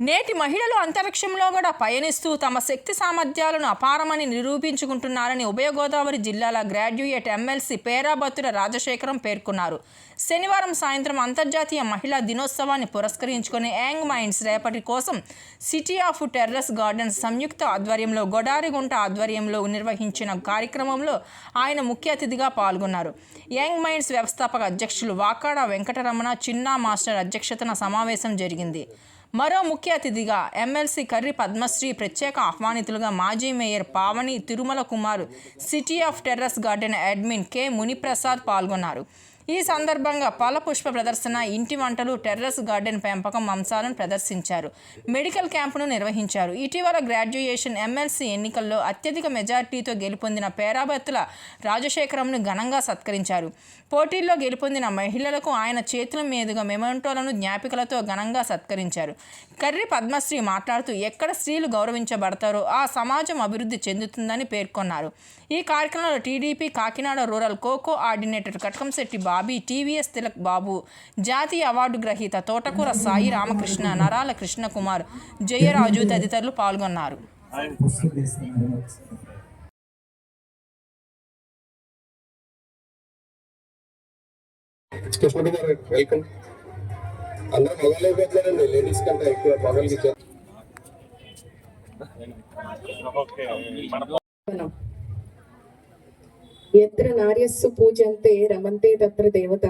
నేటి మహిళలు అంతరిక్షంలో కూడా పయనిస్తూ తమ శక్తి సామర్థ్యాలను అపారమని నిరూపించుకుంటున్నారని ఉభయ గోదావరి జిల్లాల గ్రాడ్యుయేట్ ఎమ్మెల్సీ పేరాబత్తుల రాజశేఖరం పేర్కొన్నారు. శనివారం సాయంత్రం అంతర్జాతీయ మహిళా దినోత్సవాన్ని పురస్కరించుకుని యాంగ్ మైండ్స్ రేపటి కోసం సిటీ ఆఫ్ టెర్రస్ గార్డెన్స్ సంయుక్త ఆధ్వర్యంలో గొడారిగుంట ఆధ్వర్యంలో నిర్వహించిన కార్యక్రమంలో ఆయన ముఖ్య అతిథిగా పాల్గొన్నారు. యంగ్ మైండ్స్ వ్యవస్థాపక అధ్యక్షులు వాకాడ వెంకటరమణ చిన్నా మాస్టర్ అధ్యక్షతన సమావేశం జరిగింది. మరో ముఖ్య అతిథిగా ఎమ్మెల్సీ కర్రి పద్మశ్రీ ప్రత్యేక ఆహ్వానితులుగా మాజీ mayor Pavani Tirumala Kumar city of terrace garden admin K Muniprasad పాల్గొన్నారు. ఈ సందర్భంగా పల పుష్ప ప్రదర్శన ఇంటి వంటలు టెర్రస్ గార్డెన్ పెంపకం అంశాలను ప్రదర్శించారు. మెడికల్ క్యాంపును నిర్వహించారు. ఇటీవల గ్రాడ్యుయేషన్ ఎమ్మెల్సీ ఎన్నికల్లో అత్యధిక మెజార్టీతో గెలుపొందిన పేరాబత్తుల రాజశేఖరంను ఘనంగా సత్కరించారు. పోటీల్లో గెలుపొందిన మహిళలకు ఆయన చేతుల మీదుగా మెమెంటోలను జ్ఞాపికలతో ఘనంగా సత్కరించారు. కర్రి పద్మశ్రీ మాట్లాడుతూ ఎక్కడ స్త్రీలు గౌరవించబడతారో ఆ సమాజం అభివృద్ధి చెందుతుందని పేర్కొన్నారు. ఈ కార్యక్రమంలో TDP Kakinada rural coordinator Katakamsetti Bobby TVS Tilak Babu జాతీయ అవార్డు గ్రహీత తోటకూర సాయి రామకృష్ణ నరాల కృష్ణకుమార్ జయరాజు తదితరులు పాల్గొన్నారు. కృష్ణుడు గారు వెల్కమ్. అందరూ మొగలు అయిపోతున్నారండి లేడీస్ కంటే ఎక్కువ మొగలకి ఇచ్చారు. ఎత్ర నార్యస్సు పూజంతే రమంతే తత్ర దేవత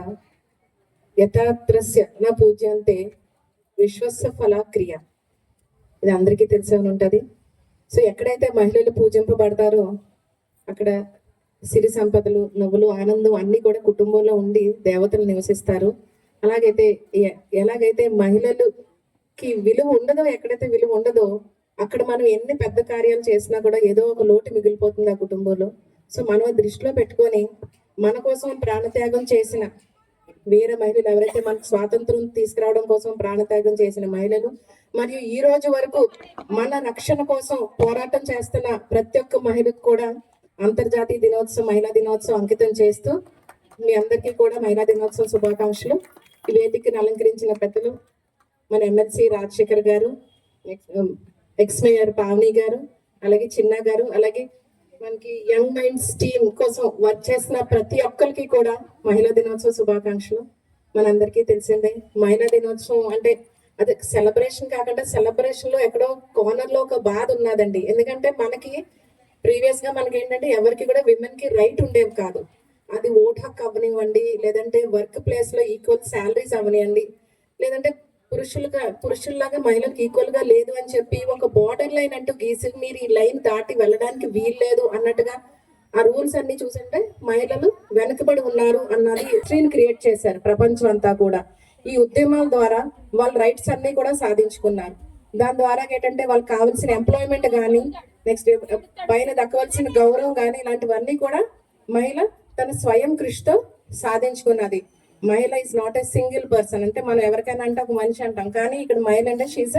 యథాత్రస్య న పూజంతే విశ్వస్య ఫలాక్రియ ఇది అందరికీ తెలిసే ఉంటుంది? సో ఎక్కడైతే మహిళలు పూజింపబడతారో అక్కడ సిరి సంపదలు నవ్వులు ఆనందం అన్నీ కూడా కుటుంబంలో ఉండి దేవతలు నివసిస్తారు. అలాగైతే ఎలాగైతే మహిళలుకి విలువ ఉండదో ఎక్కడైతే విలువ ఉండదో అక్కడ మనం ఎన్ని పెద్ద కార్యాలు చేసినా కూడా ఏదో ఒక లోటు మిగిలిపోతుంది ఆ కుటుంబంలో. సో మనం దృష్టిలో పెట్టుకొని మన కోసం ప్రాణత్యాగం చేసిన వీర మహిళలు ఎవరైతే మనకు స్వాతంత్రం తీసుకురావడం కోసం ప్రాణత్యాగం చేసిన మహిళలు మరియు ఈ రోజు వరకు మన రక్షణ కోసం పోరాటం చేస్తున్న ప్రతి ఒక్క మహిళకు కూడా అంతర్జాతీయ దినోత్సవం మహిళా దినోత్సవం అంకితం చేస్తూ మీ అందరికీ కూడా మహిళా దినోత్సవం శుభాకాంక్షలు. ఈ వేదికను అలంకరించిన పెద్దలు మన ఎమ్మెల్సీ రాజశేఖర్ గారు ఎక్స్ మేయర్ పావని గారు అలాగే చిన్న గారు అలాగే మనకి యంగ్ మైండ్స్ టీమ్ కోసం వర్క్ చేసిన ప్రతి ఒక్కరికి కూడా మహిళా దినోత్సవ శుభాకాంక్షలు. మనందరికీ తెలిసిందే మహిళా దినోత్సవం అంటే అది సెలబ్రేషన్ కాకుండా సెలబ్రేషన్లో ఎక్కడో కార్నర్లో ఒక బాధ ఉన్నదండి. ఎందుకంటే మనకి ప్రీవియస్గా మనకి ఏంటంటే ఎవరికి కూడా విమెన్కి రైట్ ఉండేవి కాదు. అది ఓట్ హక్కు అవనివ్వండి లేదంటే వర్క్ ప్లేస్లో ఈక్వల్ శాలరీస్ అవనివ్వండి లేదంటే పురుషులుగా పురుషుల్లాగా మహిళలకు ఈక్వల్గా లేదు అని చెప్పి ఒక బార్డర్ లైన్ అంటూ గీసి మీరు ఈ లైన్ దాటి వెళ్ళడానికి వీలు లేదు అన్నట్టుగా ఆ రూల్స్ అన్ని చూసింటే మహిళలు వెనుకబడి ఉన్నారు అన్నది హిస్టరీని క్రియేట్ చేశారు ప్రపంచం అంతా కూడా. ఈ ఉద్యమాల ద్వారా వాళ్ళ రైట్స్ అన్ని కూడా సాధించుకున్నారు. దాని ద్వారా ఏంటంటే వాళ్ళకి కావాల్సిన ఎంప్లాయ్మెంట్ కానీ నెక్స్ట్ పైన దక్కవలసిన గౌరవం కానీ ఇలాంటివన్నీ కూడా మహిళ తన స్వయం కృషితో సాధించుకున్నది. మహిళ is not a single person అంటే మనం ఎవరికైనా అంటే ఒక మనిషి అంటాం. కానీ ఇక్కడ మహిళ అంటే షీజ్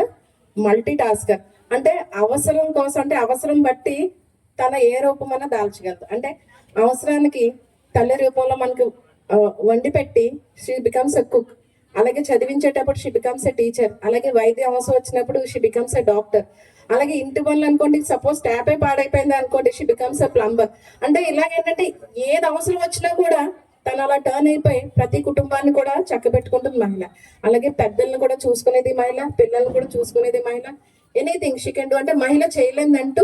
మల్టీ టాస్కర్ అంటే అవసరం కోసం అంటే అవసరం బట్టి తన ఏ రూపమైనా దాల్చగలదు. అంటే అవసరానికి తల్లి రూపంలో మనకు వండి పెట్టి షీ బికమ్స్ ఎ కుక్ అలాగే చదివించేటప్పుడు షీ బికమ్స్ ఎ టీచర్ అలాగే వైద్య అవసరం వచ్చినప్పుడు షీ బికమ్స్ ఎ డాక్టర్ అలాగే ఇంటి పనులు అనుకోండి సపోజ్ ట్యాపే పాడైపోయింది అనుకోండి షీ బికమ్స్ ఎ ప్లంబర్ అంటే ఇలాగేంటంటే ఏది అవసరం వచ్చినా కూడా తను అలా టర్న్ అయిపోయి ప్రతి కుటుంబాన్ని కూడా చక్కబెట్టుకుంటుంది మహిళ. అలాగే పెద్దలను కూడా చూసుకునేది మహిళ పిల్లల్ని కూడా చూసుకునేది మహిళ. ఎనీథింగ్ షీ కెన్ డూ అంటే మహిళ చేయలేదంటూ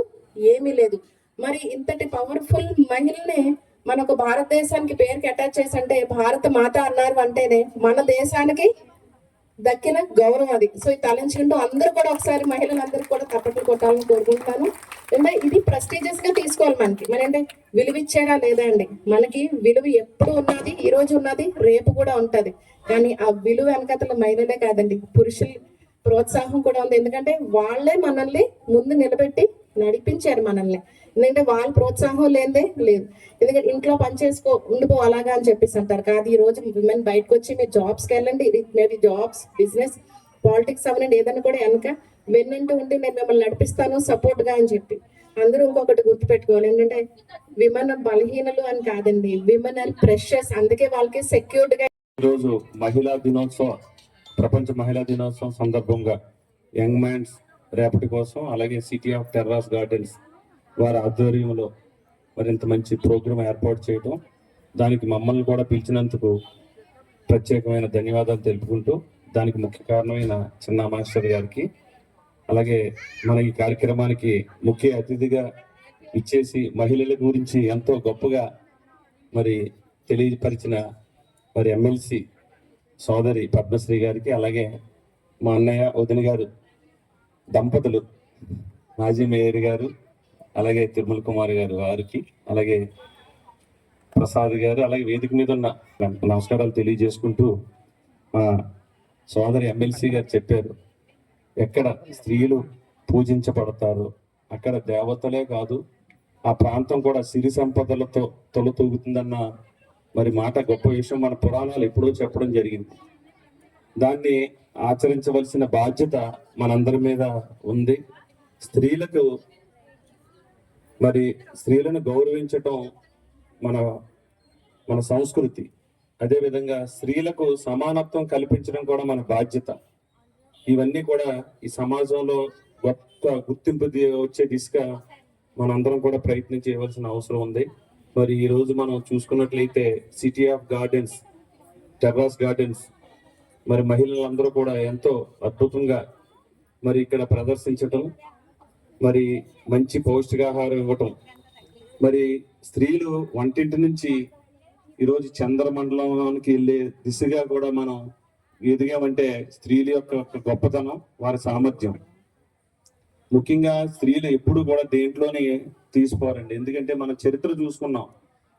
ఏమీ లేదు. మరి ఇంతటి పవర్ఫుల్ మహిళనే మనకు భారతదేశానికి పేరుకి అటాచ్ చేసి అంటే భారత మాత అన్నారు అంటేనే మన దేశానికి దక్కిన గౌరవం అది. సో ఇది తలంచుకుంటూ అందరూ కూడా ఒకసారి మహిళలందరూ కూడా తప్పట్లు కొట్టాలని కోరుకుంటాను అంటే ఇది ప్రెస్టీజియస్గా తీసుకోవాలి మనకి. మరి అంటే విలువ ఇచ్చారా లేదా అండి? మనకి విలువ ఎప్పుడు ఉన్నది ఈ రోజు ఉన్నది రేపు కూడా ఉంటది. కానీ ఆ విలువ వెనకతల మహిళలే కాదండి. పురుషులు ప్రోత్సాహం కూడా ఉంది. ఎందుకంటే వాళ్ళే మనల్ని ముందు నిలబెట్టి నడిపించారు మనల్ని. ఎందుకంటే వాళ్ళ ప్రోత్సాహం లేదే లేదు. ఎందుకంటే ఇంట్లో పని చేసుకో ఉండిపో అలాగా అని చెప్పేసి అంటారు. కాదు ఈ రోజు విమెన్ బయటకు వచ్చి మీరు జాబ్స్కి వెళ్ళండి. మేబీ జాబ్స్ బిజినెస్ పాలిటిక్స్ అవనండి ఏదైనా కూడా వెనక వెన్నంటూ ఉండి నేను మిమ్మల్ని నడిపిస్తాను సపోర్ట్గా అని చెప్పి. అందరూ ఇంకొకటి గుర్తుపెట్టుకోవాలి. ఏంటంటే విమెన్ బలహీనలు అని కాదండి. విమెన్ అండ్ ప్రెషర్స్ అందుకే వాళ్ళకి సెక్యూర్డ్గా ఈరోజు మహిళా దినోత్సవం ప్రపంచ మహిళా దినోత్సవం సందర్భంగా యంగ్ మ్యాన్స్ రేపటి కోసం అలాగే సిటీ ఆఫ్ టెర్రాస్ గార్డెన్స్ వారి ఆధ్వర్యంలో మరింత మంచి ప్రోగ్రాం ఏర్పాటు చేయడం దానికి మమ్మల్ని కూడా పిలిచినందుకు ప్రత్యేకమైన ధన్యవాదాలు తెలుపుకుంటూ దానికి ముఖ్య కారణమైన చిన్న మాస్టర్ గారికి అలాగే మన ఈ కార్యక్రమానికి ముఖ్య అతిథిగా ఇచ్చేసి మహిళల గురించి ఎంతో గొప్పగా మరి తెలియపరిచిన మరి ఎమ్మెల్సీ సోదరి పద్మశ్రీ గారికి అలాగే మా అన్నయ్య వదిన గారు దంపతులు మాజీ మేయర్ గారు అలాగే తిరుమల కుమార్ గారు వారికి అలాగే ప్రసాద్ గారు అలాగే వేదిక మీద ఉన్న నమస్కారాలు తెలియజేసుకుంటూ మా సోదరి ఎమ్మెల్సీ గారు చెప్పారు ఎక్కడ స్త్రీలు పూజించబడతారు అక్కడ దేవతలే కాదు ఆ ప్రాంతం కూడా సిరి సంపదలతో తొలతూగుతుందన్న మరి మాట గొప్ప విషయం మన పురాణాలు ఎప్పుడో చెప్పడం జరిగింది. దాన్ని ఆచరించవలసిన బాధ్యత మనందరి మీద ఉంది. స్త్రీలకు మరి స్త్రీలను గౌరవించటం మన మన సంస్కృతి. అదేవిధంగా స్త్రీలకు సమానత్వం కల్పించడం కూడా మన బాధ్యత. ఇవన్నీ కూడా ఈ సమాజంలో గొప్ప గుర్తింపు వచ్చే దిశగా మనందరం కూడా ప్రయత్నం చేయవలసిన అవసరం ఉంది. మరి ఈ రోజు మనం చూసుకున్నట్లయితే city of gardens terrace gardens మరి మహిళలందరూ కూడా ఎంతో అద్భుతంగా మరి ఇక్కడ ప్రదర్శించటం మరి మంచి పౌష్టికాహారం ఇవ్వటం. మరి స్త్రీలు వంటింటి నుంచి ఈరోజు చంద్రమండలంలోనికి వెళ్ళే దిశగా కూడా మనం ఎదిగామంటే స్త్రీల యొక్క గొప్పతనం వారి సామర్థ్యం. ముఖ్యంగా స్త్రీలు ఎప్పుడు కూడా దేంట్లోనే తీసుకోరండి. ఎందుకంటే మన చరిత్ర చూసుకున్నాం.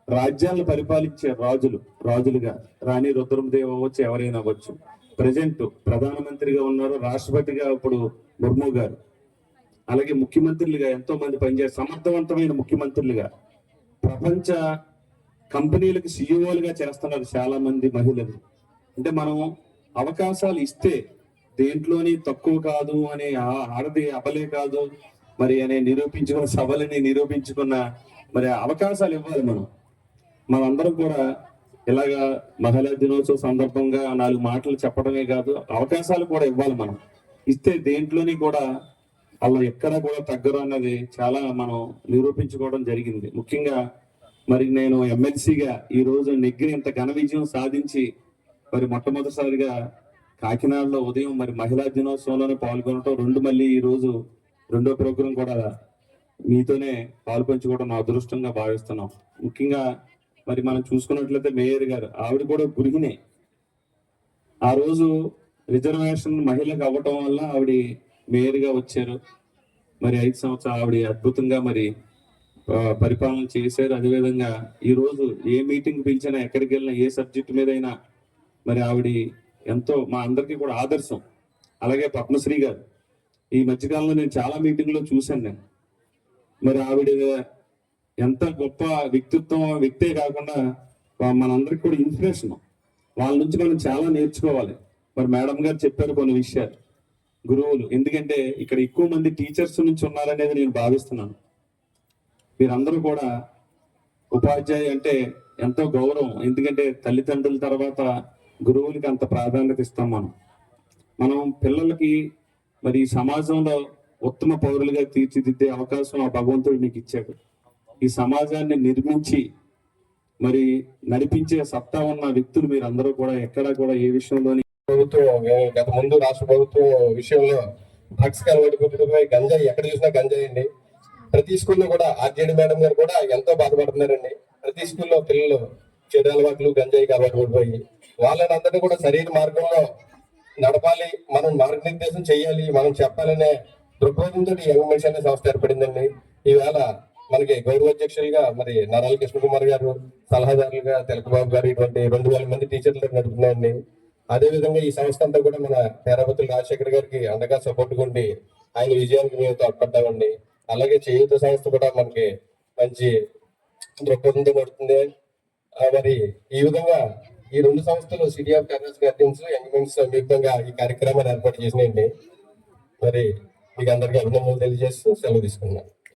రాజ్యాలను పరిపాలించే రాజులు రాజులుగా రాణి రుద్రమదేవ్ అవ్వచ్చు ఎవరైనా అవ్వచ్చు. ప్రజెంట్ ప్రధానమంత్రిగా ఉన్నారు రాష్ట్రపతిగా ఇప్పుడు ముర్ము గారు. అలాగే ముఖ్యమంత్రులుగా ఎంతో మంది పనిచేసి సమర్థవంతమైన ముఖ్యమంత్రులుగా ప్రపంచ కంపెనీలకు సీఈఓలుగా చేస్తున్నారు చాలా మంది మహిళలు. అంటే మనం అవకాశాలు ఇస్తే దేంట్లోని తక్కువ కాదు అనే ఆ- ఆడది అబలే కాదు మరి అనే నిరూపించుకున్న సభలని నిరూపించుకున్న మరి అవకాశాలు ఇవ్వాలి మనం. మనందరం కూడా ఇలాగా మహిళా దినోత్సవ సందర్భంగా నాలుగు మాటలు చెప్పడమే కాదు అవకాశాలు కూడా ఇవ్వాలి మనం. ఇస్తే దేంట్లోని కూడా వాళ్ళు ఎక్కడ కూడా తగ్గరు అన్నది చాలా మనం నిరూపించుకోవడం జరిగింది. ముఖ్యంగా మరి నేను ఎమ్మెల్సీగా ఈ రోజు నెగ్గిన ఇంత ఘన విజయం సాధించి మరి మొట్టమొదటిసారిగా కాకినాడలో ఉదయం మరి మహిళా దినోత్సవంలోనే పాల్గొనడం రెండు మళ్ళీ ఈ రోజు రెండో ప్రోగ్రాం కూడా మీతోనే పాల్పంచుకోవడం నా అదృష్టంగా భావిస్తున్నాం. ముఖ్యంగా మరి మనం చూసుకున్నట్లయితే మేయర్ గారు ఆవిడ కూడా గృహిణే. ఆ రోజు రిజర్వేషన్ మహిళకు అవ్వటం వల్ల ఆవిడ మేయర్గా వచ్చారు. మరి ఐదు సంవత్సరాలు ఆవిడ అద్భుతంగా మరి పరిపాలన చేశారు. అదేవిధంగా ఈరోజు ఏ మీటింగ్ పిలిచినా ఎక్కడికి వెళ్ళినా ఏ సబ్జెక్ట్ మీద అయినా మరి ఆవిడ ఎంతో మా అందరికీ కూడా ఆదర్శం. అలాగే పద్మశ్రీ గారు. ఈ మధ్యకాలంలో నేను చాలా మీటింగ్లో చూశాను నేను. మరి ఆవిడ ఎంత గొప్ప వ్యక్తిత్వం వ్యక్తే కాకుండా వా- మనందరికి కూడా ఇన్స్పిరేషన్. వాళ్ళ నుంచి మనం చాలా నేర్చుకోవాలి. మరి మేడం గారు చెప్పారు కొన్ని విషయాలు. గురువులు. ఎందుకంటే ఇక్కడ ఎక్కువ మంది టీచర్స్ నుంచి ఉన్నారనేది నేను భావిస్తున్నాను. మీరందరూ కూడా ఉపాధ్యాయ అంటే ఎంతో గౌరవం. ఎందుకంటే తల్లిదండ్రుల తర్వాత గురువులకి అంత ప్రాధాన్యత ఇస్తాం మనం. మనం పిల్లలకి మరి సమాజంలో ఉత్తమ పౌరులుగా తీర్చిదిద్దే అవకాశం ఆ భగవంతుడు నీకు ఇచ్చాడు. ఈ సమాజాన్ని నిర్మించి మరి నడిపించే సత్తా ఉన్న వ్యక్తులు మీరు అందరూ కూడా ఎక్కడా కూడా ఏ విషయంలోని ప్రభుత్వం గత ముందు రాష్ట్ర ప్రభుత్వం విషయంలో డ్రగ్స్కి అలవాటు పడుతున్నాయి గంజాయి ఎక్కడ చూసినా గంజాయి అండి. ప్రతి స్కూల్లో కూడా ఆర్జేడి మేడం గారు కూడా ఎంతో బాధపడుతున్నారండి. ప్రతి స్కూల్లో పిల్లలు చెడు అలవాట్లు గంజాయికి అలవాటు పడిపోయి వాళ్ళని అందరినీ కూడా సరైన మార్గంలో నడపాలి మనం మార్గనిర్దేశం చేయాలి మనం చెప్పాలనే దృక్పథంతో యంగ్ మనిషి అనే సంస్థ ఏర్పడిందండి. ఈవేళ మనకి గౌరవ అధ్యక్షులుగా మరి నరాల కృష్ణకుమార్ గారు సలహాదారులుగా తెలకబాబు గారు ఇటువంటి రెండు వేల మంది టీచర్లు నడుపుతున్నాయండి అదే విధంగా ఈ సంస్థ అంతా కూడా మన పేరాపతులు రాజశేఖర్ గారికి అండగా సపోర్ట్ ఉండి ఆయన విజయానికి మేము తోడ్పడ్డామండి. అలాగే చేయూత సంస్థ కూడా మనకి మంచి దృక్పథంతో పడుతుంది మరి ఈ విధంగా ఈ రెండు సంస్థలు city of terrace gardens young mens సంయుక్తంగా ఈ కార్యక్రమాన్ని ఏర్పాటు చేసినాయండి. మరి మీకు అందరికీ అభినందనలు తెలియజేస్తూ సెలవు తీసుకున్నాను